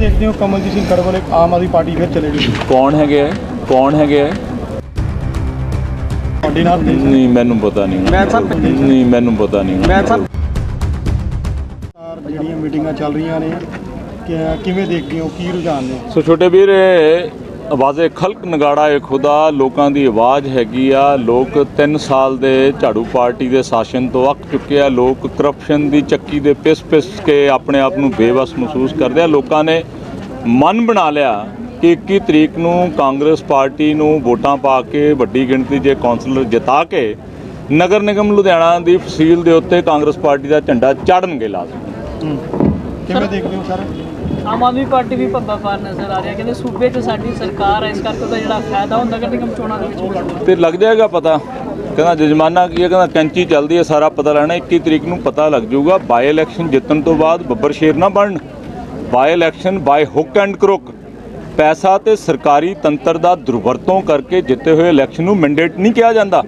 ਦੇਖਦੇ ਹੋ ਕਮਲਜੀਤ ਸਿੰਘ ਖੜਗੋਲ ਇੱਕ ਆਮ ਆਦਮੀ ਪਾਰਟੀ ਫਿਰ ਚਲੇ ਗਈ ਕੌਣ ਹੈਗੇ ਹੈ ਕੌਣ ਹੈਗੇ ਹੈ ਤੁਹਾਡੇ ਨਾਲ ਨਹੀਂ। ਨਹੀਂ ਮੈਨੂੰ ਪਤਾ ਨਹੀਂ। ਮੈਂ ਸਰ ਨਹੀਂ ਮੈਨੂੰ ਪਤਾ ਨਹੀਂ। ਮੈਂ ਸਰ ਸਰਕਾਰ ਜਿਹੜੀਆਂ ਮੀਟਿੰਗਾਂ ਚੱਲ ਰਹੀਆਂ ਨੇ ਕਿ- ਕਿਵੇਂ ਦੇਖਦੇ ਹੋ? ਕੀ ਰੁਝਾਨ ਨੇ? ਸੋ ਛੋਟੇ ਵੀਰ ਇਹ ਆਵਾਜ਼ੇ ਖਲਕ ਨਗਾੜਾ ਏ ਖੁਦਾ, ਲੋਕਾਂ ਦੀ ਆਵਾਜ਼ ਹੈਗੀ ਆ। ਲੋਕ 3 ਸਾਲ ਦੇ ਝਾੜੂ ਪਾਰਟੀ ਦੇ ਸ਼ਾਸਨ ਤੋਂ ਅੱਕ ਚੁੱਕੇ ਆ। ਲੋਕ ਕਰਪਸ਼ਨ ਦੀ ਚੱਕੀ ਦੇ ਪਿਸ-ਪਿਸ ਕੇ ਆਪਣੇ ਆਪ ਨੂੰ ਬੇਵਸ ਮਹਿਸੂਸ ਕਰਦੇ ਆ। ਲੋਕਾਂ ਨੇ ਮਨ ਬਣਾ ਲਿਆ ਕਿ 21 ਤਰੀਕ ਨੂੰ ਕਾਂਗਰਸ ਪਾਰਟੀ ਨੂੰ ਵੋਟਾਂ ਪਾ ਕੇ ਵੱਡੀ ਗਿਣਤੀ ਦੇ ਕੌਂਸਲਰ ਜਿਤਾ ਕੇ ਨਗਰ ਨਿਗਮ ਲੁਧਿਆਣਾ ਦੀ ਫਸੀਲ ਦੇ ਉੱਤੇ ਕਾਂਗਰਸ ਪਾਰਟੀ ਦਾ ਝੰਡਾ ਚਾੜਨਗੇ ਲਾਜ਼ਮੀ। ਕਿਵੇਂ ਦੇਖਦੇ ਹੋ ਸਰ? ਆਮ ਆਦਮੀ ਪਾਰਟੀ ਵੀ ਭੱਬਾ ਪਾਰ ਨਜ਼ਰ ਆ ਰਿਹਾ, ਕਹਿੰਦੇ ਸੂਬੇ 'ਚ ਸਾਡੀ ਸਰਕਾਰ ਹੈ ਇਸ ਕਰਕੇ ਉਹਦਾ ਜਿਹੜਾ ਫਾਇਦਾ ਉਹ ਨਗਰ ਨਿਗਮ ਚੋਣਾਂ ਦੇ ਵਿੱਚ ਮਿਲੂਗਾ ਤੇ ਲੱਗ ਜਾਏਗਾ ਪਤਾ। ਕਹਿੰਦਾ ਜਜਮਾਨਾ ਕੀ ਹੈ ਕਹਿੰਦਾ ਕੈਂਚੀ ਚੱਲਦੀ ਹੈ ਸਾਰਾ ਪਤਾ ਲੈਣਾ 21 ਤਰੀਕ ਨੂੰ ਪਤਾ ਲੱਗ ਜਾਊਗਾ ਬਾਈ ਇਲੈਕਸ਼ਨ ਜਿੱਤਣ ਤੋਂ ਬਾਅਦ ਬੱਬਰ ਸ਼ੇਰ ਨਾ ਬਣਨ। By election by hook and crook ਪੈਸਾ ਤੇ ਸਰਕਾਰੀ ਤੰਤਰ ਦਾ ਦੁਰਵਰਤੋਂ ਕਰਕੇ ਜਿੱਤੇ ਹੋਏ ਇਲੈਕਸ਼ਨ ਨੂੰ ਮੈਂਡੇਟ ਨਹੀਂ ਕਿਹਾ ਜਾਂਦਾ।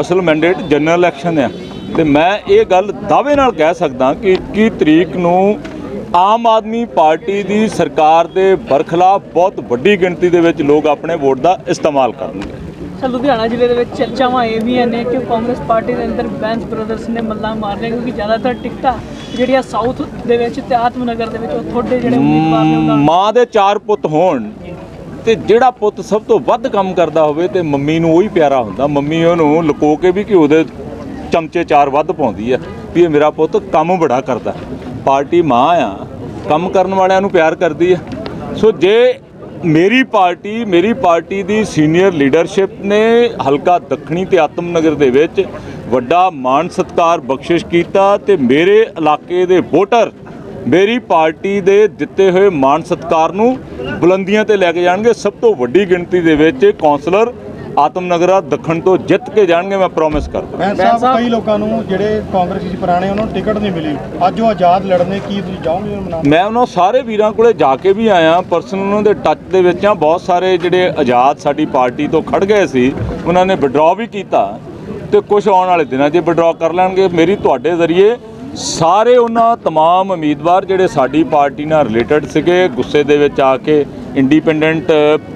ਅਸਲ ਮੈਂਡੇਟ ਜਨਰਲ ਇਲੈਕਸ਼ਨ ਹੈ ਤੇ ਮੈਂ ਇਹ ਗੱਲ ਦਾਅਵੇ ਨਾਲ ਕਹਿ ਸਕਦਾ ਕਿ 21 ਤਰੀਕ ਨੂੰ ਆਮ ਆਦਮੀ ਪਾਰਟੀ ਦੀ ਸਰਕਾਰ ਦੇ ਬਰਖਲਾਫ ਬਹੁਤ ਵੱਡੀ ਗਿਣਤੀ ਦੇ ਵਿੱਚ ਲੋਕ ਆਪਣੇ ਵੋਟ ਦਾ ਇਸਤੇਮਾਲ ਕਰਨਗੇ ਸਰ ਲੁਧਿਆਣਾ ਜ਼ਿਲ੍ਹੇ ਦੇ ਵਿੱਚ ਚਰਚਾਵਾਂ ਇਹ ਵੀ ਨੇ ਕਿ ਕਾਂਗਰਸ ਪਾਰਟੀ ਦੇ ਅੰਦਰ ਬੈਂਸ ਬ੍ਰਦਰਸ ਨੇ ਮੱਲਾ ਮਾਰ ਲਿਆ ਕਿਉਂਕਿ ਜ਼ਿਆਦਾਤਰ ਟਿਕਟਾਂ ਜਿਹੜੀਆਂ ਸਾਊਥ ਦੇ ਵਿੱਚ ਤੇ ਆਤਮਨਗਰ ਦੇ ਵਿੱਚ ਉਹ ਤੁਹਾਡੇ ਜਿਹੜੇ ਉਮੀਦਵਾਰ ਨੇ ਉਹਨਾਂ ਮਾਂ ਦੇ ਚਾਰ ਪੁੱਤ ਹੋਣ ਤੇ ਜਿਹੜਾ ਪੁੱਤ ਸਭ ਤੋਂ ਵੱਧ ਕੰਮ ਕਰਦਾ ਹੋਵੇ ਤੇ ਮੰਮੀ ਨੂੰ ਉਹੀ ਪਿਆਰਾ ਹੁੰਦਾ। ਮੰਮੀ ਉਹਨੂੰ ਲੁਕੋ ਕੇ ਵੀ ਘਿਓ ਦੇ ਚਮਚੇ ਚਾਰ ਵੱਧ ਪਾਉਂਦੀ ਆ ਵੀ ਇਹ ਮੇਰਾ ਪੁੱਤ ਕੰਮ ਬੜਾ ਕਰਦਾ। ਪਾਰਟੀ ਮਾਂ ਆ, ਕੰਮ ਕਰਨ ਵਾਲਿਆਂ ਨੂੰ ਪਿਆਰ ਕਰਦੀ ਆ। ਸੋ ਜੇ ਮੇਰੀ ਪਾਰਟੀ ਮੇਰੀ ਪਾਰਟੀ ਦੀ ਸੀਨੀਅਰ ਲੀਡਰਸ਼ਿਪ ਨੇ ਹਲਕਾ ਦੱਖਣੀ ਤੇ ਆਤਮਨਗਰ ਦੇ ਵਿੱਚ ਵੱਡਾ ਮਾਣ ਸਤਕਾਰ ਬਖਸ਼ਿਸ਼ ਕੀਤਾ ਤੇ ਮੇਰੇ ਇਲਾਕੇ ਦੇ ਵੋਟਰ ਮੇਰੀ ਪਾਰਟੀ ਦੇ ਦਿੱਤੇ ਹੋਏ ਮਾਣ ਸਤਕਾਰ ਨੂੰ ਬੁਲੰਦੀਆਂ ਤੇ ਲੈ ਕੇ ਜਾਣਗੇ। ਸਭ ਤੋਂ ਵੱਡੀ ਗਿਣਤੀ ਦੇ ਵਿੱਚ ਕੌਂਸਲਰ ਆਤਮਨਗਰਾ ਦੱਖਣ ਤੋਂ ਜਿੱਤ ਕੇ ਜਾਣਗੇ ਮੈਂ ਪ੍ਰੋਮਿਸ ਕਰਦਾ ਮੈਂ ਸਾਹਿਬ ਕਈ ਲੋਕਾਂ ਨੂੰ ਜਿਹੜੇ ਕਾਂਗਰਸੀ ਸੀ ਪੁਰਾਣੇ ਉਹਨਾਂ ਨੂੰ ਟਿਕਟ ਨਹੀਂ ਮਿਲੀ ਅੱਜ ਉਹ ਆਜ਼ਾਦ ਲੜਨੇ ਕੀ ਤੁਸੀਂ ਚਾਹੋਗੇ ਉਹਨਾਂ ਨਾਲ ਮੈਂ ਉਹਨਾਂ ਸਾਰੇ ਵੀਰਾਂ ਕੋਲੇ ਜਾ ਕੇ ਵੀ ਆਇਆ ਪਰਸਨਲ ਉਹਨਾਂ ਦੇ ਟੱਚ ਦੇ ਵਿੱਚ ਆ ਬਹੁਤ ਸਾਰੇ ਜਿਹੜੇ ਆਜ਼ਾਦ ਸਾਡੀ ਪਾਰਟੀ ਤੋਂ ਖੜ ਗਏ ਸੀ ਉਹਨਾਂ ਨੇ ਵਿਡਰਾਅ ਵੀ ਕੀਤਾ ਤੇ ਕੁਝ ਆਉਣ ਵਾਲੇ ਦਿਨਾਂ 'ਚ ਵਿਡਰਾਅ ਕਰ ਲੈਣਗੇ ਮੇਰੀ ਤੁਹਾਡੇ ਜ਼ਰੀਏ ਸਾਰੇ ਉਹਨਾਂ तमाम ਉਮੀਦਵਾਰ ਜਿਹੜੇ ਸਾਡੀ ਪਾਰਟੀ ਨਾਲ ਰਿਲੇਟਡ ਸੀਗੇ ਗੁੱਸੇ ਦੇ ਵਿੱਚ ਆ ਕੇ ਇੰਡੀਪੈਂਡੈਂਟ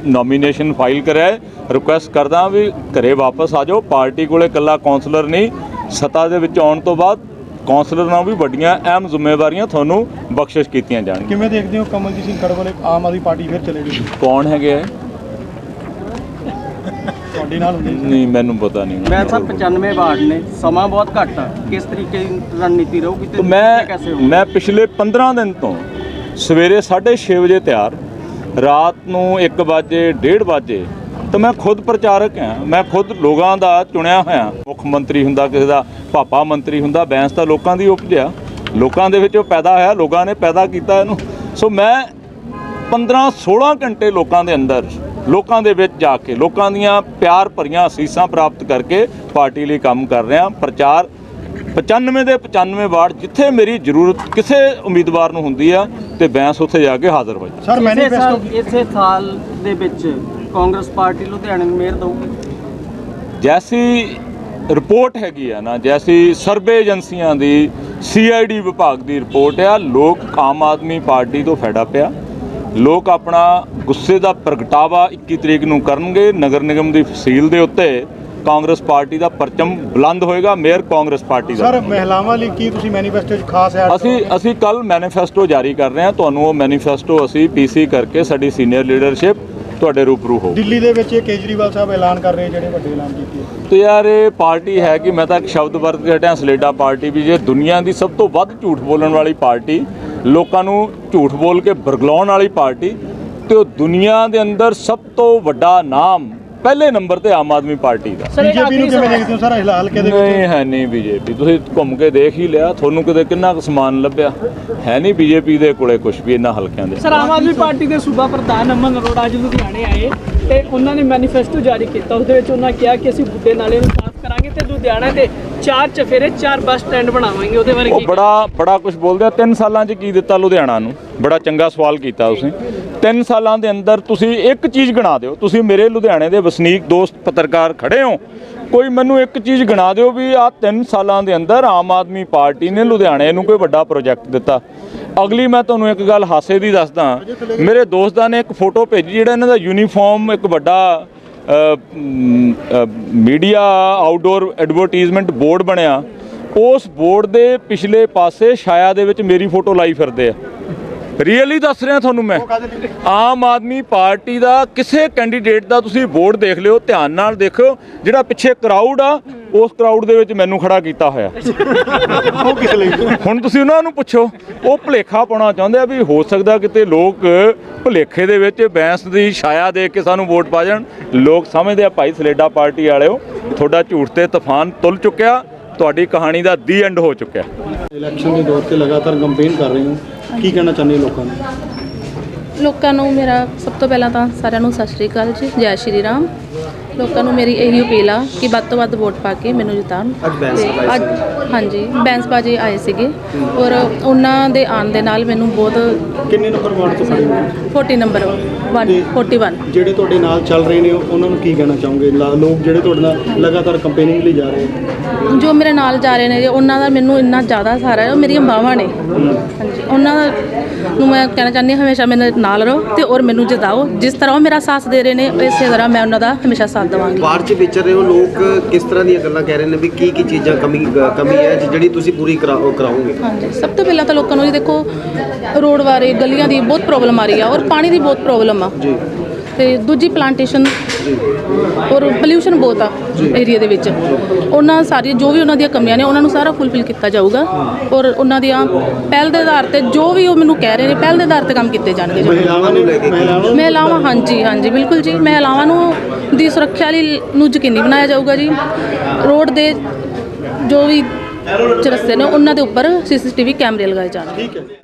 ਨੋਮੀਨੇਸ਼ਨ ਫਾਈਲ ਕਰਿਆ ਹੈ। ਰਿਕੁਐਸਟ ਕਰਦਾ ਵੀ ਘਰੇ ਵਾਪਸ ਆ ਜਾਓ। ਪਾਰਟੀ ਕੋਲੇ ਇਕੱਲਾ ਕਾਉਂਸਲਰ ਨਹੀਂ। ਸੱਤਾ ਦੇ ਵਿੱਚ ਆਉਣ ਤੋਂ ਬਾਅਦ ਕੌਂਸਲਰ ਨਾਲ ਵੀ ਵੱਡੀਆਂ ਅਹਿਮ ਜ਼ਿੰਮੇਵਾਰੀਆਂ ਤੁਹਾਨੂੰ ਬਖਸ਼ਿਸ਼ ਕੀਤੀਆਂ ਜਾਣਗੀਆਂ। ਕਿਵੇਂ ਦੇਖਦੇ ਹੋ ਕਮਲਜੀਤ ਸਿੰਘ ਖੜਗੋਲ ਇੱਕ ਆਮ ਆਦਮੀ ਪਾਰਟੀ ਫਿਰ ਚਲੇ ਗਈ ਕੌਣ ਹੈਗੇ ਹੈ ਤੁਹਾਡੇ ਨਾਲ ਹੁੰਦੇ ਨਹੀਂ ਮੈਨੂੰ ਪਤਾ ਨਹੀਂ। ਮੈਂ ਸਰ 95 ਵਾਰਡ ਨੇ। ਸਮਾਂ ਬਹੁਤ ਘੱਟ ਆ। ਕਿਸ ਤਰੀਕੇ ਦੀ ਰਣਨੀਤੀ ਰਹੂਗੀ ਤੇ ਮੈਂ ਮੈਂ ਪਿਛਲੇ 15 ਦਿਨ ਤੋਂ ਸਵੇਰੇ 6:30 ਵਜੇ ਤਿਆਰ। ਰਾਤ ਨੂੰ 1 ਵਜੇ 1:30 ਵਜੇ, ਤਾਂ ਮੈਂ ਖੁਦ ਪ੍ਰਚਾਰਕ ਹਾਂ। ਮੈਂ ਖੁਦ ਲੋਕਾਂ ਦਾ ਚੁਣਿਆ ਹੋਇਆ ਮੁੱਖ ਮੰਤਰੀ ਹੁੰਦਾ ਕਿਸੇ ਦਾ ਪਾਪਾ ਮੰਤਰੀ ਹੁੰਦਾ, ਬੈਂਸ ਤਾਂ ਲੋਕਾਂ ਦੀ ਉਪਜਿਆ ਲੋਕਾਂ ਦੇ ਵਿੱਚ ਉਹ ਪੈਦਾ ਹੋਇਆ, ਲੋਕਾਂ ਨੇ ਪੈਦਾ ਕੀਤਾ ਇਹਨੂੰ। ਸੋ ਮੈਂ 15 16 ਘੰਟੇ ਲੋਕਾਂ ਦੇ ਅੰਦਰ, ਲੋਕਾਂ ਦੇ ਵਿੱਚ ਜਾ ਕੇ, ਲੋਕਾਂ ਦੀਆਂ ਪਿਆਰ ਭਰੀਆਂ ਅਸੀਸਾਂ ਪ੍ਰਾਪਤ ਕਰਕੇ ਪਾਰਟੀ ਲਈ ਕੰਮ ਕਰ ਰਿਹਾ। ਪ੍ਰਚਾਰ 95 ਦੇ 95 ਵਾਰਡ ਜਿੱਥੇ ਮੇਰੀ ਜ਼ਰੂਰਤ ਕਿਸੇ ਉਮੀਦਵਾਰ ਨੂੰ ਹੁੰਦੀ ਆ ਤੇ ਬੈਂਸ ਉੱਥੇ ਜਾ ਕੇ ਹਾਜ਼ਰ ਹੋ ਜਾਂਦਾ ਸਰ ਮੈਨੀਫੈਸਟੋ ਇਸੇ ਸਾਲ ਦੇ ਵਿੱਚ ਕਾਂਗਰਸ ਪਾਰਟੀ ਲੁਧਿਆਣੇ ਨੂੰ ਮਿਹਰ ਦਊਗੀ। ਜੈਸੀ ਰਿਪੋਰਟ ਹੈਗੀ ਆ ਨਾ ਜੈਸੀ ਸਰਵੇ ਏਜੰਸੀਆਂ ਦੀ ਸੀਆਈਡੀ ਵਿਭਾਗ ਦੀ ਰਿਪੋਰਟ ਆ ਲੋਕ ਆਮ ਆਦਮੀ ਪਾਰਟੀ ਤੋਂ ਫੈਡਾ ਪਿਆ। ਲੋਕ ਆਪਣਾ ਗੁੱਸੇ ਦਾ ਪ੍ਰਗਟਾਵਾ 21 ਤਰੀਕ ਨੂੰ ਕਰਨਗੇ ਨਗਰ ਨਿਗਮ ਦੀ ਫਸੀਲ ਦੇ ਉੱਤੇ ਕਾਂਗਰਸ ਪਾਰਟੀ ਦਾ ਪਰਚਮ ਬੁਲੰਦ ਹੋਏਗਾ ਮੇਅਰ ਕਾਂਗਰਸ ਪਾਰਟੀ ਦਾ। ਸਰ ਮਹਿਲਾਵਾਂ ਲਈ ਕੀ ਤੁਸੀਂ ਮੈਨੀਫੈਸਟੋ 'ਚ ਖਾਸ ਐਡ ਅਸੀਂ ਅਸੀਂ ਕੱਲ ਮੈਨੀਫੈਸਟੋ ਜਾਰੀ ਕਰ ਰਹੇ ਹਾਂ। ਤੁਹਾਨੂੰ ਉਹ ਮੈਨੀਫੈਸਟੋ ਅਸੀਂ ਪੀਸੀ ਕਰਕੇ ਸਾਡੀ ਸੀਨੀਅਰ ਲੀਡਰਸ਼ਿਪ ਤੁਹਾਡੇ ਰੂਬਰੂ ਹੋ ਦਿੱਲੀ ਦੇ ਵਿੱਚ ਇਹ ਕੇਜਰੀਵਾਲ ਸਾਹਿਬ ਐਲਾਨ ਕਰ ਰਹੇ ਜਿਹੜੇ ਵੱਡੇ ਐਲਾਨ ਕੀਤੇ। ਤੇ ਯਾਰ ਇਹ ਪਾਰਟੀ ਹੈ ਕਿ ਮੈਂ ਤਾਂ ਇੱਕ ਸ਼ਬਦ ਵਰਤ ਕੇ ਹਟਿਆ ਸਲੇਡਾ ਪਾਰਟੀ ਵੀ ਜੇ ਦੁਨੀਆ ਦੀ ਸਭ ਤੋਂ ਵੱਧ ਝੂਠ ਬੋਲਣ ਵਾਲੀ ਪਾਰਟੀ ਲੋਕਾਂ ਨੂੰ ਝੂਠ ਬੋਲ ਕੇ ਬਰਗਲਾਉਣ ਵਾਲੀ ਪਾਰਟੀ ਤੇ ਉਹ ਦੁਨੀਆ ਦੇ ਅੰਦਰ ਸਭ ਤੋਂ ਵੱਡਾ ਨਾਮ ਪਹਿਲੇ ਨੰਬਰ ਤੇ ਆਮ ਆਦਮੀ ਪਾਰਟੀ ਦਾ। ਬੀਜੇਪੀ ਨੂੰ ਕਿਵੇਂ ਦੇਖਦੇ ਹੋ ਸਰ? ਫਿਲਹਾਲ ਕਿਹਦੇ ਵਿੱਚ ਨਹੀਂ ਹੈ ਨਹੀਂ ਬੀਜੇਪੀ। ਤੁਸੀਂ ਘੁੰਮ ਕੇ ਦੇਖ ਹੀ ਲਿਆ ਤੁਹਾਨੂੰ ਕਿਤੇ ਕਿੰਨਾ ਕੁ ਸਮਾਨ ਲੱਭਿਆ? ਹੈ ਨਹੀਂ ਬੀਜੇਪੀ ਦੇ ਕੋਲੇ ਕੁਝ ਵੀ ਇਹਨਾਂ ਹਲਕਿਆਂ ਦੇ। ਸਰ ਆਮ ਆਦਮੀ ਪਾਰਟੀ ਦੇ ਸੂਬਾ ਪ੍ਰਧਾਨ ਅਮਨ ਅਰੋੜਾ ਅੱਜ ਲੁਧਿਆਣੇ ਆਏ ਤੇ ਉਹਨਾਂ ਨੇ ਮੈਨੀਫੈਸਟੋ ਜਾਰੀ ਕੀਤਾ। ਉਸ ਦੇ ਵਿੱਚ ਉਹਨਾਂ ਕਿਹਾ ਕਿ ਅਸੀਂ ਬੁੱਢੇ ਨਾਲੇ ਨੂੰ ਸਾਫ਼ ਕਰਾਂਗੇ ਤੇ ਲੁਧਿਆਣਾ ਦੇ ਚਾਰ ਚਫੇਰੇ ਚਾਰ ਬੱਸ ਸਟੈਂਡ ਬਣਾਵਾਂਗੇ ਉਹਦੇ ਬਾਰੇ ਉਹ ਕੀ ਬੜਾ ਬੜਾ ਕੁਝ ਬੋਲਦੇ ਆ। ਤਿੰਨ ਸਾਲਾਂ 'ਚ ਕੀ ਦਿੱਤਾ ਲੁਧਿਆਣਾ ਨੂੰ? ਬੜਾ ਚੰਗਾ ਸਵਾਲ ਕੀਤਾ ਤੁਸੀਂ। ਤਿੰਨ ਸਾਲਾਂ ਦੇ ਅੰਦਰ ਤੁਸੀਂ ਇੱਕ ਚੀਜ਼ ਗਿਣਾ ਦਿਓ। ਤੁਸੀਂ ਮੇਰੇ ਲੁਧਿਆਣੇ ਦੇ ਵਸਨੀਕ ਦੋਸਤ ਪੱਤਰਕਾਰ ਖੜੇ ਹੋ। ਕੋਈ ਮੈਨੂੰ ਇੱਕ ਚੀਜ਼ ਗਿਣਾ ਦਿਓ ਵੀ ਆ 3 ਸਾਲਾਂ ਦੇ ਅੰਦਰ ਆਮ ਆਦਮੀ ਪਾਰਟੀ ਨੇ ਲੁਧਿਆਣੇ ਨੂੰ ਕੋਈ ਵੱਡਾ ਪ੍ਰੋਜੈਕਟ ਦਿੱਤਾ। ਅਗਲੀ ਮੈਂ ਤੁਹਾਨੂੰ ਇੱਕ ਗੱਲ ਹਾਸੇ ਦੀ ਦੱਸਦਾ। ਮੇਰੇ ਦੋਸਤਾਂ ਨੇ ਇੱਕ ਫੋਟੋ ਭੇਜੀ ਜਿਹੜਾ ਇਹਨਾਂ ਦਾ ਯੂਨੀਫਾਰਮ ਇੱਕ ਵੱਡਾ ਮੀਡੀਆ ਆਊਟਡੋਰ ਐਡਵਰਟਾਈਜ਼ਮੈਂਟ ਬੋਰਡ ਬਣਿਆ, ਉਸ ਬੋਰਡ ਦੇ ਪਿਛਲੇ ਪਾਸੇ ਛਾਇਆ ਦੇ ਵਿੱਚ ਮੇਰੀ ਫੋਟੋ ਲਾਈ ਫਿਰਦੇ ਆ। ਰੀਅਲੀ ਦੱਸ ਰਿਹਾ ਤੁਹਾਨੂੰ ਮੈਂ? ਆਮ ਆਦਮੀ ਪਾਰਟੀ ਦਾ ਕਿਸੇ ਕੈਂਡੀਡੇਟ ਦਾ ਤੁਸੀਂ ਵੋਟ ਦੇਖ ਲਿਓ, ਧਿਆਨ ਨਾਲ ਦੇਖਿਓ, ਜਿਹੜਾ ਪਿੱਛੇ ਕਰਾਊਡ ਆ, ਉਸ ਕਰਾਊਡ ਦੇ ਵਿੱਚ ਮੈਨੂੰ ਖੜਾ ਕੀਤਾ ਹੋਇਆ। ਹੁਣ ਤੁਸੀਂ ਉਹਨਾਂ ਨੂੰ ਪੁੱਛੋ, ਉਹ ਭੁਲੇਖਾ ਪਾਉਣਾ ਚਾਹੁੰਦੇ ਆ ਵੀ ਹੋ ਸਕਦਾ ਕਿਤੇ ਲੋਕ ਭੁਲੇਖੇ ਦੇ ਵਿੱਚ ਬੈਂਸ ਦੀ ਛਾਇਆ ਦੇ ਕੇ ਸਾਨੂੰ ਵੋਟ ਪਾ ਜਾਣ। ਲੋਕ ਸਮਝਦੇ ਆ, ਭਾਈ ਸਲੇਡਾ ਪਾਰਟੀ ਵਾਲਿਓ, ਤੁਹਾਡਾ ਝੂਠ ਤੇ ਤੂਫਾਨ ਤੁਲ ਚੁੱਕਿਆ। ਤੁਹਾਡੀ ਕਹਾਣੀ ਦਾ ਦੀ ਐਂਡ ਹੋ ਚੁੱਕਿਆ ਇਲੈਕਸ਼ਨ ਦੇ ਦੌਰ ਤੇ ਲਗਾਤਾਰ ਕੰਪੇਨ ਕਰ ਰਹੇ ਹੋ। ਕੀ ਕਹਿਣਾ ਚਾਹੁੰਦੇ ਹੋ ਲੋਕਾਂ ਨੂੰ? ਲੋਕਾਂ ਨੂੰ ਮੇਰਾ ਸਭ ਤੋਂ ਪਹਿਲਾਂ ਤਾਂ ਸਾਰਿਆਂ ਨੂੰ ਸਤਿ ਸ਼੍ਰੀ ਅਕਾਲ ਜੀ। ਜੈ ਸ਼੍ਰੀ ਰਾਮ। ਲੋਕਾਂ ਨੂੰ ਮੇਰੀ ਇਹੀ ਅਪੀਲ ਆ ਕਿ ਵੱਧ ਤੋਂ ਵੱਧ ਵੋਟ ਪਾ ਕੇ ਮੈਨੂੰ ਜਿਤਾਉਣ। ਤੇ ਅੱਜ ਹਾਂਜੀ ਬੈਂਸ ਬਾਜੀ ਆਏ ਸੀਗੇ ਔਰ ਉਹਨਾਂ ਦੇ ਆਉਣ ਦੇ ਨਾਲ ਮੈਨੂੰ ਬਹੁਤ ਕਿੰਨੇ ਨੰਬਰ ਵਾਰਡ ਤੋਂ ਖੜੇ ਹੋ 40 ਨੰਬਰ 1 41 ਜਿਹੜੇ ਤੁਹਾਡੇ ਨਾਲ ਚੱਲ ਰਹੇ ਨੇ ਉਹਨਾਂ ਨੂੰ ਕੀ ਕਹਿਣਾ ਚਾਹੋਗੇ? ਲਾ- ਲੋਕ ਜਿਹੜੇ ਤੁਹਾਡੇ ਨਾਲ ਲਗਾਤਾਰ ਕੰਪੇਨਿੰਗ ਲਈ ਜਾ ਰਹੇ ਨੇ। ਜੋ ਮੇਰੇ ਨਾਲ ਜਾ ਰਹੇ ਨੇ ਜੀ, ਉਹਨਾਂ ਦਾ ਮੈਨੂੰ ਇੰਨਾ ਜ਼ਿਆਦਾ ਸਹਾਰਾ ਹੈ ਉਹ ਮੇਰੀਆਂ ਬਾਹਾਂ ਨੇ। ਹਾਂਜੀ ਉਹਨਾਂ ਨੂੰ ਮੈਂ ਕਹਿਣਾ ਚਾਹੁੰਦੀ ਹਾਂ ਹਮੇਸ਼ਾ ਮੇਰੇ ਨਾਲ ਰਹੋ ਤੇ ਔਰ ਮੈਨੂੰ ਜਿਤਾਓ। ਜਿਸ ਤਰ੍ਹਾਂ ਉਹ ਮੇਰਾ ਸਾਥ ਦੇ ਰਹੇ ਨੇ ਇਸੇ ਤਰ੍ਹਾਂ ਮੈਂ ਉਹਨਾਂ ਦਾ ਹਮੇਸ਼ਾ ਸਾਥ ਦੇਵਾਂਗੀ। ਬਾਹਰ 'ਚ ਵਿਚਰ ਰਹੇ ਹੋ ਲੋਕ ਕਿਸ ਤਰ੍ਹਾਂ ਦੀਆਂ ਗੱਲਾਂ ਕਹਿ ਰਹੇ ਨੇ ਵੀ ਕੀ ਕੀ ਚੀਜ਼ਾਂ ਕਮੀ ਕਮੀ ਹੈ ਜਿਹੜੀ ਤੁਸੀਂ ਪੂਰੀ ਕਰਾਓਗੇ? ਹਾਂਜੀ ਸਭ ਤੋਂ ਪਹਿਲਾਂ ਤਾਂ ਲੋਕਾਂ ਨੂੰ ਜੀ ਦੇਖੋ ਰੋਡ ਬਾਰੇ ਗਲੀਆਂ ਦੀ ਬਹੁਤ ਪ੍ਰੋਬਲਮ ਆ ਰਹੀ ਆ ਔਰ ਪਾਣੀ ਦੀ ਬਹੁਤ ਪ੍ਰੋਬਲਮ ਆ। ਜੀ। ਤੇ ਦੂਜੀ ਪਲਾਂਟੇਸ਼ਨ ਔਰ ਪੋਲਿਊਸ਼ਨ ਬਹੁਤ ਆ ਏਰੀਆ ਦੇ ਵਿੱਚ। ਉਹਨਾਂ ਸਾਰੀਆਂ ਜੋ ਵੀ ਉਹਨਾਂ ਦੀਆਂ ਕਮੀਆਂ ਨੇ ਉਹਨਾਂ ਨੂੰ ਸਾਰਾ ਫੁੱਲਫਿਲ ਕੀਤਾ ਜਾਊਗਾ। ਔਰ ਉਹਨਾਂ ਦੀਆਂ ਪਹਿਲ ਦੇ ਆਧਾਰ ਤੇ ਜੋ ਵੀ ਉਹ ਮੈਨੂੰ ਕਹਿ ਰਹੇ ਨੇ ਪਹਿਲ ਦੇ ਆਧਾਰ ਤੇ ਕੰਮ ਕੀਤੇ ਜਾਣਗੇ ਜੀ। ਮਹਿਲਾਵਾਂ ਹਾਂਜੀ ਹਾਂਜੀ ਬਿਲਕੁਲ ਜੀ। ਮਹਿਲਾਵਾਂ ਨੂੰ ਦੀ ਸੁਰੱਖਿਆ ਲਈ ਨੂੰ ਯਕੀਨੀ ਬਣਾਇਆ ਜਾਊਗਾ ਜੀ। ਰੋਡ ਦੇ ਜੋ ਵੀ ਚਰਸੇ ਨੇ ਉਹਨਾਂ ਦੇ ਉੱਪਰ ਸੀਸੀਟੀਵੀ ਕੈਮਰੇ ਲਗਾਏ ਜਾਣਗੇ। ਠੀਕ ਹੈ।